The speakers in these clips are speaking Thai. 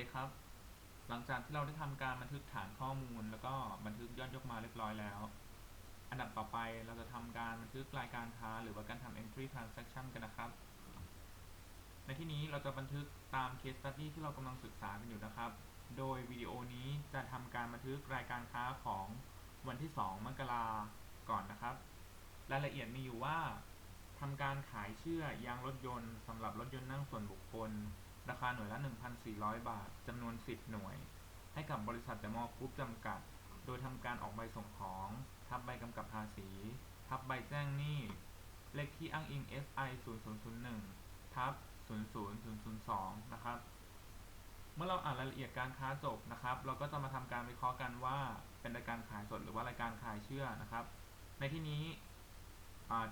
ดีครับ หลังจากที่เราได้ทำการบันทึกฐานข้อมูล แล้วก็บันทึกยอดยกมาเรียบร้อยแล้ว อันดับต่อไปเราจะทำการบันทึกรายการค้าหรือว่าการทำ entry transaction กันนะครับ ในที่นี้เราจะบันทึกตาม case study ที่เรากำลังศึกษากันอยู่นะครับ โดยวิดีโอนี้จะทำการบันทึกรายการค้าของวันที่ 2 มกราก่อนนะครับ รายละเอียดมีอยู่ว่าทำการขายเชื่อยางรถยนต์สำหรับรถยนต์นั่งส่วนบุคคล ราคาหน่วยละ 1,400 บาท จำนวน 10 หน่วย ให้กับบริษัทเดมอกรุ๊ปจำกัด โดยทำการออกใบส่งของ ทับใบกำกับภาษี ทับใบแจ้งหนี้ เลขที่อ้างอิง SI 0001ทับ00002 นะครับ เมื่อเราอ่านรายละเอียดการค้าจบนะครับ เราก็จะมาทำการวิเคราะห์กันว่าเป็นรายการขายสดหรือว่ารายการขายเชื่อนะครับ ในที่นี้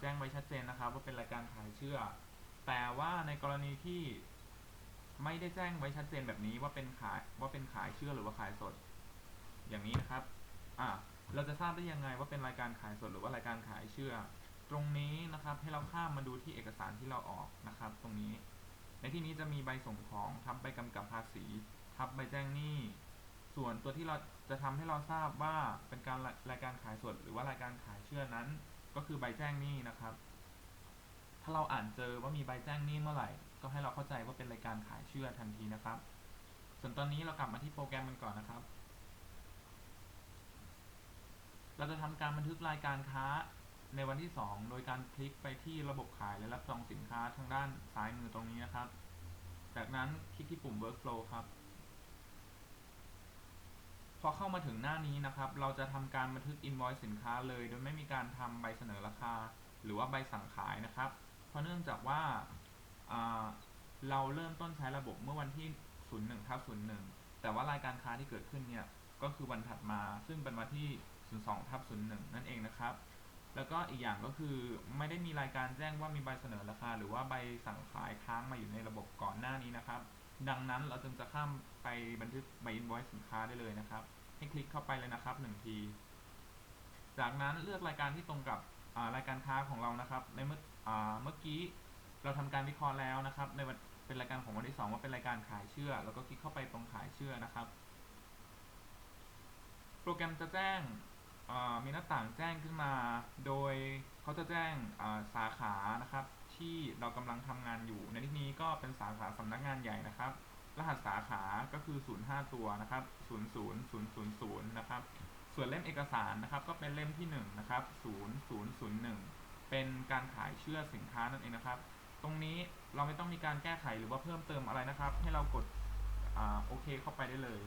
แจ้งไว้ชัดเจนนะครับ ว่าเป็นรายการขายเชื่อ แต่ว่าในกรณีที่ ไม่ได้แจ้งไว้ชัดเจนแบบนี้ว่าเป็นขายว่าเป็นขายเชื่อหรือว่าขายสด อย่างนี้นะครับอ่าเราจะทราบได้ยังไงว่าเป็นรายการขายสดหรือว่ารายการขายเชื่อ ตรงนี้นะครับให้เราข้ามมาดูที่เอกสารที่เราออกนะครับ ตรงนี้ ในที่นี้จะมีใบส่งของทับใบกำกับภาษี ทับใบแจ้งหนี้ ส่วนตัวที่เราจะทำให้เราทราบว่าเป็นการรายการขายสด หรือว่ารายการขายเชื่อนั้น ก็คือใบแจ้งหนี้นะครับ ถ้าเราอ่านเจอว่ามีใบแจ้งหนี้เมื่อไหร่ ก็ให้เราเข้าใจว่าเป็นรายการขายเชื่อทันทีนะครับ ส่วนตอนนี้เรากลับมาที่โปรแกรมกันก่อนนะครับ เราจะทำการบันทึกรายการค้าในวันที่ 2 โดยการคลิกไปที่ระบบขายและรับรองสินค้าทางด้านซ้ายมือตรงนี้นะครับ จากนั้นคลิกที่ปุ่ม workflow ครับ พอเข้ามาถึงหน้านี้นะครับ เราจะทำการบันทึก invoice สินค้าเลย โดยไม่มีการทำใบเสนอราคา หรือว่าใบสั่งขายนะครับ เพราะเนื่องจากว่า เราเริ่มต้นใช้ระบบเมื่อวันที่ 01ทับ01 แต่ว่ารายการค้าที่เกิดขึ้นเนี่ยก็คือวันถัดมาซึ่งเป็นวันที่ 02ทับ01 นั่นเองนะครับ แล้วก็อีกอย่างก็คือไม่ได้มีรายการแจ้งว่ามีใบเสนอราคา หรือว่าใบสั่งขายค้างมาอยู่ในระบบก่อนหน้านี้นะครับ ดังนั้นเราจึงจะข้ามไปบันทึกใบ invoice สินค้าได้เลยนะครับ ให้คลิกเข้าไปเลยนะครับ1ทีจากนั้นเลือกรายการที่ตรงกับรายการค้าของเรานะครับ ในเมื่อเมื่อกี้ เราทำการวิเคราะห์แล้วนะครับ ในวันเป็นรายการของวันที่ 2 ว่าเป็นรายการขายเชื่อ แล้วก็คลิกเข้าไปตรงขายเชื่อนะครับ โปรแกรมจะแจ้งมีหน้าต่างแจ้งขึ้นมา โดยเขาจะแจ้งสาขานะครับ ที่เรากำลังทำงานอยู่ ในที่นี้ก็เป็นสาขาสำนักงานใหญ่นะครับ รหัสสาขาก็คือ 05 ตัวนะครับ 00000 นะครับ ส่วนเล่มเอกสารนะครับ ก็เป็นเล่มที่1นะครับ 0001 เป็นการขายเชื่อสินค้านั่นเองนะครับ ตรงนี้เราไม่ต้องมีการแก้ไขหรือว่าเพิ่มเติมอะไรนะครับ ให้เรากดโอเคเข้าไปได้เลย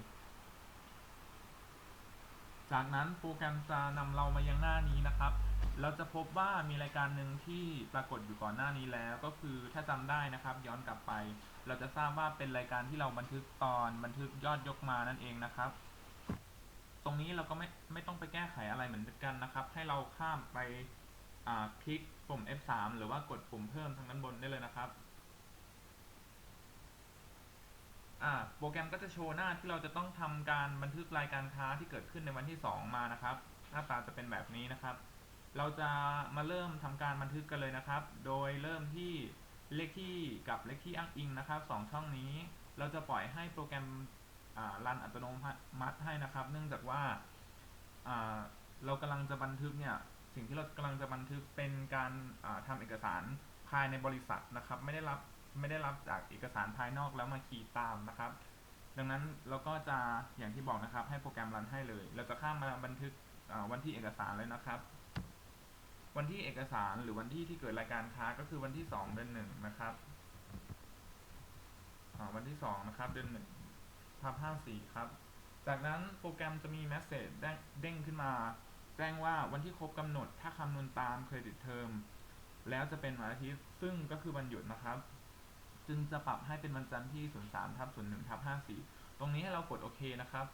จากนั้นโปรแกรมจะนำเรามายังหน้านี้นะครับ เราจะพบว่ามีรายการหนึ่งที่ปรากฏอยู่ก่อนหน้านี้แล้ว ก็คือถ้าจำได้นะครับ ย้อนกลับไป เราจะทราบว่าเป็นรายการที่เราบันทึกตอนบันทึกยอดยกมานั่นเองนะครับตรงนี้เราก็ไม่ไม่ต้องไปแก้ไขอะไรเหมือนกันนะครับ ให้เราข้ามไปคลิก ปุ่ม F3 หรือว่ากดปุ่มเพิ่มทางด้านบนได้เลยนะครับโปรแกรมก็จะโชว์หน้าที่เราจะต้องทำการบันทึกรายการค้าที่เกิดขึ้นในวันที่ 2 มานะครับ หน้าตาจะเป็นแบบนี้นะครับ เราจะมาเริ่มทำการบันทึกกันเลยนะครับ โดยเริ่มที่เลขที่กับเลขที่อ้างอิงนะครับ 2 ช่องนี้ เราจะปล่อยให้โปรแกรมรันอัตโนมัติให้นะครับ เนื่องจากว่าเรากำลังจะบันทึกเนี่ย สิ่งที่เรากำลังจะบันทึกเป็นการทำเอกสารภายในบริษัทนะครับ ไม่ได้รับไม่ได้รับจากเอกสารภายนอกแล้วมาคีย์ตามนะครับ ดังนั้นเราก็จะอย่างที่บอกนะครับ ให้โปรแกรมรันให้เลย เราจะข้ามมาบันทึกวันที่เอกสารเลยนะครับ วันที่เอกสารหรือวันที่ที่เกิดรายการค้าก็คือวันที่ 2 เดือนหนึ่งนะครับวันที่ 2 นะครับ เดือนหนึ่งทับห้าสี่ครับ จากนั้นโปรแกรมจะมีแมสเซจเด้งขึ้นมา แจ้งว่าวันที่ครบกำหนดถ้าคำนวณตามเครดิตเทอมแล้วจะเป็นวันอาทิตย์ซึ่งก็คือวันหยุดนะครับ จึงจะปรับให้เป็นวันจันทร์ที่ 03ทับ01ทับ54 ตรงนี้ให้เรากดโอเคนะครับ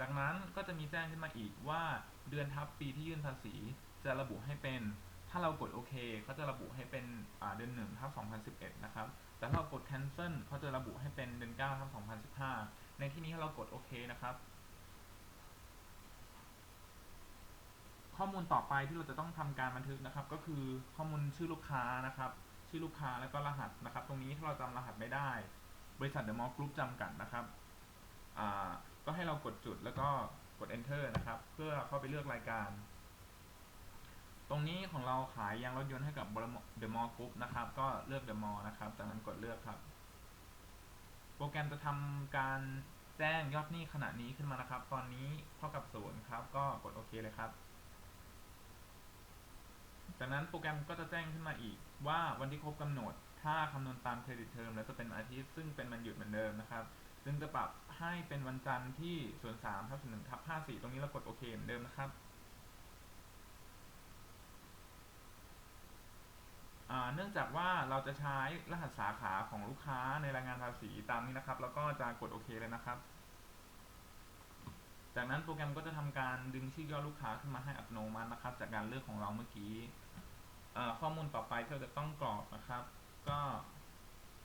จากนั้นก็จะมีแจ้งขึ้นมาอีกว่าเดือนทับปีที่ยื่นภาษีจะระบุให้เป็น ถ้าเรากดโอเคเขาจะระบุให้เป็นเดือน1ทับ2011 นะครับ แต่ถ้าเรากด cancel เขาจะระบุให้เป็นเดือน9ทับ2015 ในที่นี้เรากดโอเคนะครับ ข้อมูลต่อไปที่เราจะต้องทำการบันทึกนะครับ ก็คือข้อมูลชื่อลูกค้านะครับ ชื่อลูกค้าแล้วก็รหัสนะครับ ตรงนี้ถ้าเราจำรหัสไม่ได้ บริษัท The Mall Group จำกัดนะครับก็ให้เรากดจุดแล้วก็กด enter นะครับ เพื่อเข้าไปเลือกรายการ ตรงนี้ของเราขายยางรถยนต์ให้กับ The Mall Group นะครับ ก็เลือก The Mall นะครับ จากนั้นกดเลือกครับ โปรแกรมจะทำการแจ้งยอดหนี้ขณะนี้ขึ้นมานะครับ ตอนนี้เท่ากับศูนย์ครับ ก็กดโอเคเลยครับ จากนั้นโปรแกรมก็จะแจ้งขึ้นมาอีก ว่าวันที่ครบกำหนด ถ้าคำนวณตามเครดิตเทอมแล้วจะเป็นอาทิตย์ซึ่งเป็นวันหยุดเหมือนเดิมนะครับ ซึ่งจะปรับให้เป็นวันจันทร์ที่ส่วน3ทับส่วน1ทับ54 ตรงนี้เรากดโอเคเหมือนเดิมนะครับเนื่องจากว่าเราจะใช้รหัสสาขาของลูกค้าในรายงานภาษีตามนี้นะครับ แล้วก็จะกดโอเคเลยนะครับ จากนั้นโปรแกรมก็จะทำการดึงชื่อยอดลูกค้าขึ้นมาให้อัตโนมัตินะครับ จากการเลือกของเราเมื่อกี้ ข้อมูลต่อไปที่เราจะต้องกรอกนะครับ ก็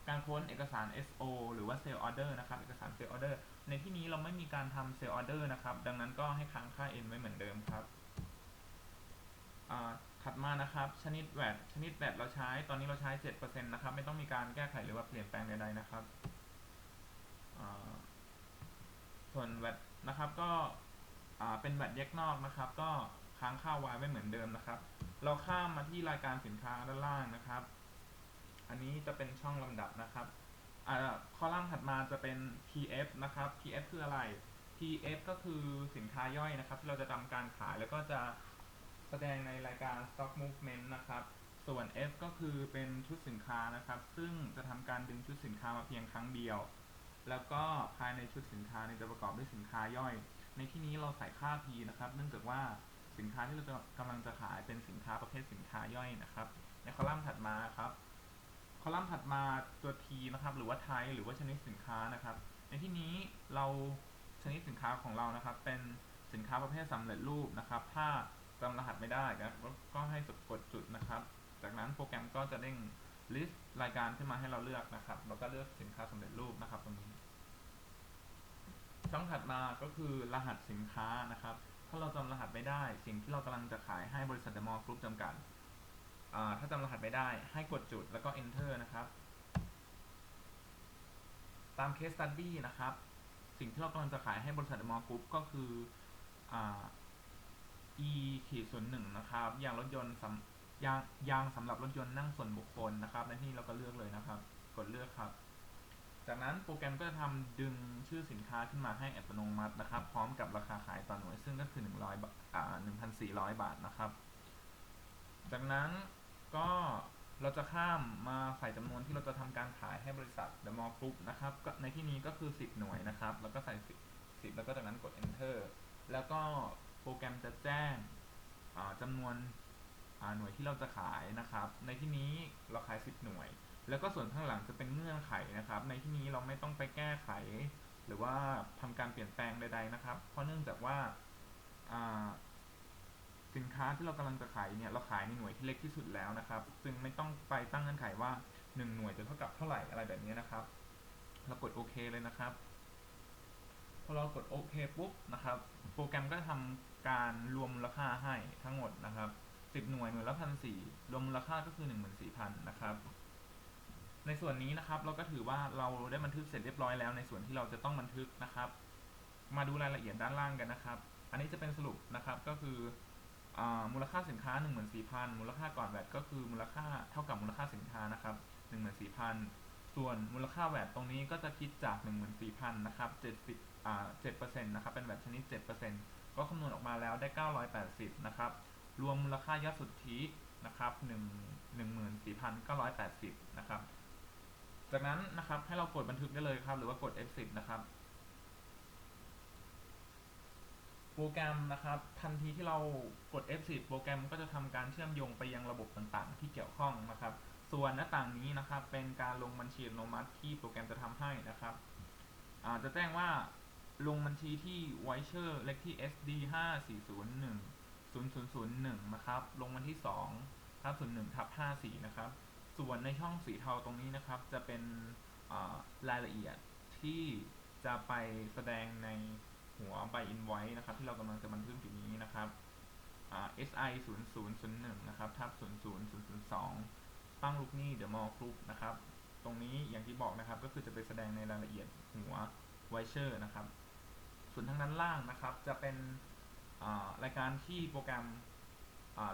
การค้นเอกสาร SO หรือว่า Sale Order นะครับ เอกสาร Sale Order ในที่นี้เราไม่มีการทำ Sale Order นะครับ ดังนั้นก็ให้ค้างค่า N ไว้เหมือนเดิมครับถัดมานะครับ ชนิดแวดชนิดแวดเราใช้ ตอนนี้เราใช้ 7%นะครับ ไม่ต้องมีการแก้ไขหรือว่าเปลี่ยนแปลงใดๆนะครับ ส่วนแวดนะครับก็เป็นแวดแยกนอกนะครับ ก็ ค้างค่า Y ไว้เหมือนเดิมนะครับ เราข้ามมาที่รายการสินค้าด้านล่างนะครับ อันนี้จะเป็นช่องลำดับนะครับคอลัมน์ถัดมาจะเป็น PF นะครับ PF คืออะไร PF ก็คือสินค้าย่อยนะครับ ที่เราจะทำการขายแล้วก็จะแสดงในรายการ stock movement นะครับ ส่วน F ก็คือเป็นชุดสินค้านะครับ ซึ่งจะทำการดึงชุดสินค้ามาเพียงครั้งเดียว แล้วก็ภายในชุดสินค้าจะประกอบด้วยสินค้าย่อย ในที่นี้เราใส่ค่า P นะครับ เนื่องจากว่า สินค้าที่เราจะกำลังจะขายเป็นสินค้าประเภทสินค้าย่อยนะครับ ในคอลัมน์ถัดมาครับ คอลัมน์ถัดมาตัว T นะครับ หรือว่าไทยหรือว่าชนิดสินค้านะครับ ในที่นี้เราชนิดสินค้าของเรานะครับ เป็นสินค้าประเภทสำเร็จรูปนะครับ ถ้าจำรหัสไม่ได้นะก็ให้กดจุดนะครับ จากนั้นโปรแกรมก็จะเด้ง list รายการขึ้นมาให้เราเลือกนะครับแล้วก็เลือกสินค้าสำเร็จรูปนะครับตรงนี้ ช่องถัดมาก็คือรหัสสินค้านะครับาเราจำรหัสไม่ได้ สิ่งที่เรากำลังจะขายให้บริษัทเดมอลกรุ๊ปจำกัดถ้าจำรหัสไม่ได้ให้กดจุดแล้วก็ enter นะครับ ตาม case study นะครับ สิ่งที่เรากำลังจะขายให้บริษัทเดมอลกรุ๊ปก็คืออ e ขีดส่วนหนึ่งนะครับยางรถยนต์สำยางยางสำหรับรถยนต์นั่งส่วนบุคคลนะครับในที่เราก็เลือกเลยนะครับ กดเลือกครับ จากนั้นโปรแกรมก็จะทำดึงชื่อสินค้าขึ้นมาให้อัตโนมัตินะครับ พร้อมกับราคาขายต่อหน่วย ซึ่งก็คือ 100บาทอ่า1,400 บาทนะครับ จากนั้นก็เราจะข้ามมาใส่จำนวนที่เราจะทำการขายให้บริษัท The Mall Group นะครับในที่นี้ก็คือ 10 หน่วยนะครับ แล้วก็ใส่ 10 10 แล้วก็จากนั้นกด enter แล้วก็โปรแกรมจะแจ้งจำนวนหน่วยที่เราจะขายนะครับ ในที่นี้เราขาย 10 หน่วย แล้วก็ส่วนข้างหลังจะเป็นเงื่อนไขนะครับ ในที่นี้เราไม่ต้องไปแก้ไข หรือว่าทำการเปลี่ยนแปลงใด ๆนะครับ เพราะเนื่องจากว่าสินค้าที่เรากำลังจะขายเนี่ยเราขายในหน่วยที่เล็กที่สุดแล้วนะครับจึงไม่ต้องไปตั้งเงื่อนไขว่า 1 หน่วยจะเท่ากับเท่าไหร่อะไรแบบนี้นะครับ เรากดโอเคเลยนะครับพอเรากดโอเคปุ๊บนะครับ โปรแกรมก็ทำการรวมมูลค่าให้ทั้งหมดนะครับ10หน่วยหน่วยละพันสี่รวมมูลค่าก็คือ14,000นะครับ ในส่วนนี้นะครับเราก็ถือว่าเราได้บันทึกเสร็จเรียบร้อยแล้ว ในส่วนที่เราจะต้องบันทึกนะครับ มาดูรายละเอียดด้านล่างกันนะครับ อันนี้จะเป็นสรุปนะครับก็คืออมูลค่าสินค้า 14,000 มูลค่าก่อนแวดก็คือมูลค่าเท่ากับมูลค่าสินค้านะครับ14,000 ส่วนมูลค่าแวดตรงนี้ก็จะคิดจาก 14,000 นะครับ 70อ่า7%นะครับ เป็นแวดชนิด 7%ก็คำนวณออกมาแล้วได้ 980 นะครับ รวมมูลค่ายอดสุทธินะครับ 1 14,980 นะครับ จากนั้นนะครับให้เรากดบันทึกได้เลยครับ หรือว่ากด F10 นะครับ โปรแกรมนะครับทันทีที่เรากด F10 โปรแกรมก็จะทำการเชื่อมโยงไปยังระบบต่างๆ ที่เกี่ยวข้องนะครับ ส่วนหน้าต่างนี้นะครับ เป็นการลงบัญชีอัตโนมัติที่โปรแกรมจะทำให้นะครับจะแจ้งว่าลงบัญชีที่ไวเชอร์เลขที่ SD 5 4 0 1 0 0 0 1นะครับ ลงวันที่2ทับ01ทับ54นะครับ ส่วนในช่องสีเทาตรงนี้นะครับ จะเป็นรายละเอียดที่จะไปแสดงในหัวใบ invoice นะครับ ที่เรากำลังจะบันทึกอยู่นี้นะครับ SI 0 0 0 1นะครับทับ0 0 0 0 2 ตั้งลูกหนี้ The Mall Group นะครับ ตรงนี้อย่างที่บอกนะครับก็คือจะไปแสดงในรายละเอียดหัวไวเชอร์นะครับ ส่วนทางด้านล่างนะครับ จะเป็นรายการที่โปรแกรม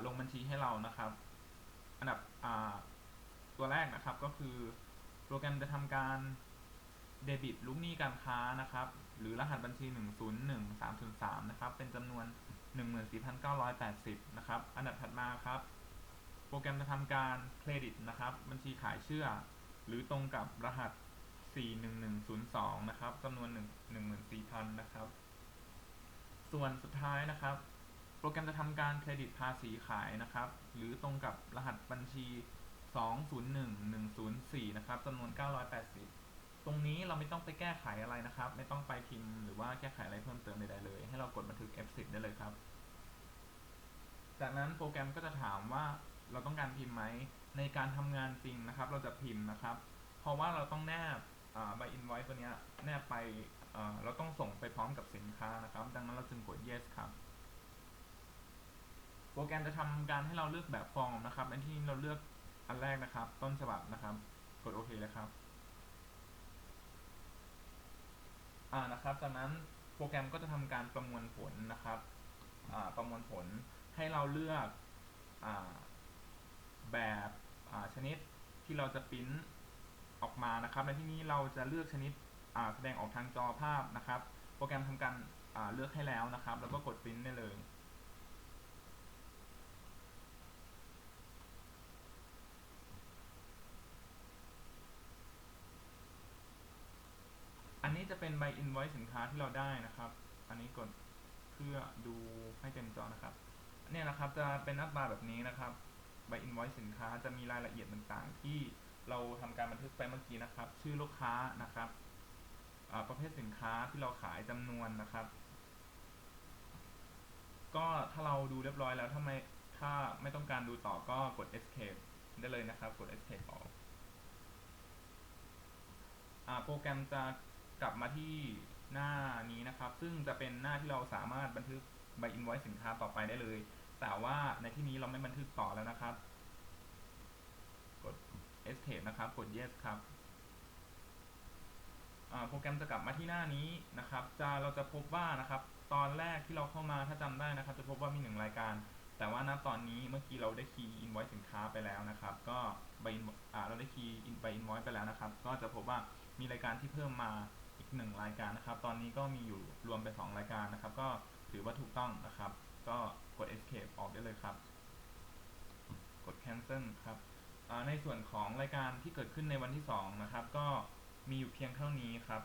ลงบัญชีให้เรานะครับ อันดับ กนะครับก็คือ โปรแกรมจะทำการเดบิตลูกหนี้การค้านะครับ หรือรหัสบัญชี 101303 นะครับ เป็นจำนวน 14,980 นะครับ อันดับถัดมาครับ โปรแกรมจะทำการเครดิตนะครับ บัญชีขายเชื่อ หรือตรงกับรหัส 41102 นะครับจำนวน1 14,000 นะครับ ส่วนสุดท้ายนะครับ โปรแกรมจะทำการเครดิตภาษีขายนะครับ หรือตรงกับรหัสบัญชี 201104 นะครับจำนวน 980 ตรงนี้เราไม่ต้องไปแก้ไขอะไรนะครับ ไม่ต้องไปพิมพ์หรือว่าแก้ไขอะไรเพิ่มเติมใดๆเลย ให้เรากดบันทึก F10 ได้เลยครับ จากนั้นโปรแกรมก็จะถามว่าเราต้องการพิมพ์ไหมในการทำงานจริงนะครับ เราจะพิมพ์นะครับ เพราะว่าเราต้องแนบใบอินไว c e ตัวเนี้ยแนบไปเราต้องส่งไปพร้อมกับสินค้านะครับ ดังนั้นเราจึงกด yes ครับ โปรแกรมจะทำการให้เราเลือกแบบฟอร์มนะครับในที่นี้เราเลือก อันแรกนะครับ ต้นฉบับนะครับ กดโอเคเลยครับ อ่านะครับ จากนั้นโปรแกรมก็จะทำการประมวลผลนะครับ อ่าประมวลผลให้เราเลือกอาแบบอ่าชนิดที่เราจะปริ้นออกมานะครับ ในที่นี้เราจะเลือกชนิดอ่าแสดงออกทางจอภาพนะครับ โปรแกรมทำการอ่าเลือกให้แล้วนะครับ แล้วก็กดปริ้นได้เลย เป็นใบ invoice สินค้าที่เราได้นะครับ อันนี้กดเพื่อดูให้เต็มจอนะครับเนี่ยนะครับจะเป็นหน้าตาแบบนี้นะครับใบ invoice สินค้าจะมีรายละเอียดต่างๆ ที่เราทำการบันทึกไปเมื่อกี้นะครับ ชื่อลูกค้านะครับประเภทสินค้าที่เราขายจำนวนนะครับ ก็ถ้าเราดูเรียบร้อยแล้วถ้าไม่ถ้าไม่ต้องการดูต่อก็กด escape ได้เลยนะครับ กด escape ออกโปรแกรมจะ กลับมาที่หน้านี้นะครับ ซึ่งจะเป็นหน้าที่เราสามารถบันทึกใบ invoice สินค้าต่อไปได้เลย แต่ว่าในที่นี้เราไม่บันทึกต่อแล้วนะครับ กด escape นะครับ กด yes ครับโปรแกรมจะกลับมาที่หน้านี้นะครับ จะเราจะพบว่านะครับ ตอนแรกที่เราเข้ามาถ้าจำได้นะครับ จะพบว่ามีหนึ่งรายการ แต่ว่าณตอนนี้เมื่อกี้เราได้คีย์ invoice สินค้าไปแล้วนะครับ ก็ใบอ่าเราได้คีย์ใบ invoice ไปแล้วนะครับ ก็จะพบว่ามีรายการที่เพิ่มมา อีกหนึ่งรายการนะครับ ตอนนี้ก็มีอยู่รวมเป็นสองรายการนะครับ ก็ถือว่าถูกต้องนะครับ ก็กด escape ออกได้เลยครับ กด cancel ครับในส่วนของรายการที่เกิดขึ้นในวันที่ 2 นะครับ ก็มีอยู่เพียงเท่านี้ครับ